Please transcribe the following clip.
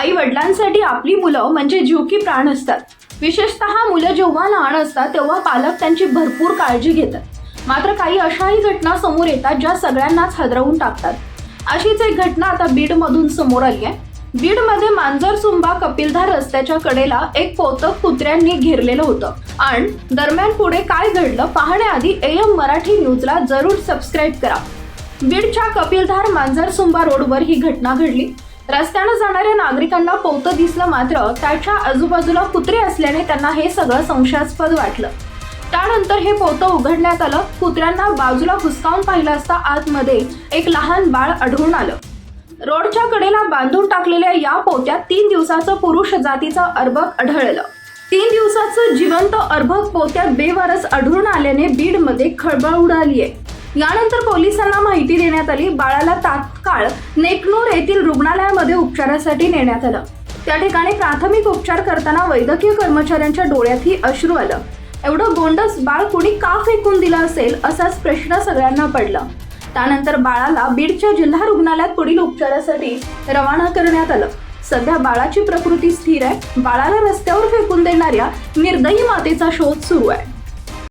आई वडिलांसाठी आपली मुलं म्हणजे जीव की प्राण असतात. विशेषतः मुलं जेव्हा लहान असतात तेव्हा पालक त्यांची भरपूर काळजी घेतात. मात्र काही अशाही घटना समोर येतात ज्या सगळ्यांनाच हादरवून टाकतात. अशीच एक घटना आता बीडमधून समोर आली आहे. बीडमध्ये मांजर सुंबा कपिलधार रस्त्याच्या कडेला एक पोतक कुत्र्यांनी घेरलेलं होतं. आणि दरम्यान पुढे काय घडलं पाहण्याआधी एम मराठी न्यूजला जरूर सबस्क्राईब करा. बीडच्या कपिलधार मांजरसुंबा रोडवर ही घटना घडली. रस्त्यानं जाणाऱ्या नागरिकांना पोतं दिसलं मात्र त्याच्या आजूबाजूला कुत्रे असल्याने त्यांना हे सगळं संशयास्पद वाटलं. त्यानंतर हे पोतं उघडण्यात आलं. कुत्र्यांना बाजूला हुसकावून पाहिलं असता आतमध्ये एक लहान बाळ आढळून आलं. रोडच्या कडेला बांधून टाकलेल्या या पोत्यात तीन दिवसाचं पुरुष जातीचं अर्भक आढळलं. तीन दिवसाचं जिवंत अर्भक पोत्यात बेवारस आढळून आल्याने बीडमध्ये खळबळ उडाली आहे यानंतर पोलिसांना माहिती देण्यात आली. बाळाला तात्काळ नेकनूर येथील रुग्णालयामध्ये उपचारासाठी नेण्यात आलं. त्या ठिकाणी प्राथमिक उपचार करताना वैद्यकीय कर्मचाऱ्यांच्या डोळ्यातही अश्रू आलं. एवढं गोंडस बाळ कुणी का फेकून दिलं असेल असाच प्रश्न सगळ्यांना पडला. त्यानंतर बाळाला बीडच्या जिल्हा रुग्णालयात पुढील उपचारासाठी रवाना करण्यात आलं. सध्या बाळाची प्रकृती स्थिर आहे. बाळाला रस्त्यावर फेकून देणाऱ्या निर्दयी मातेचा शोध सुरू आहे.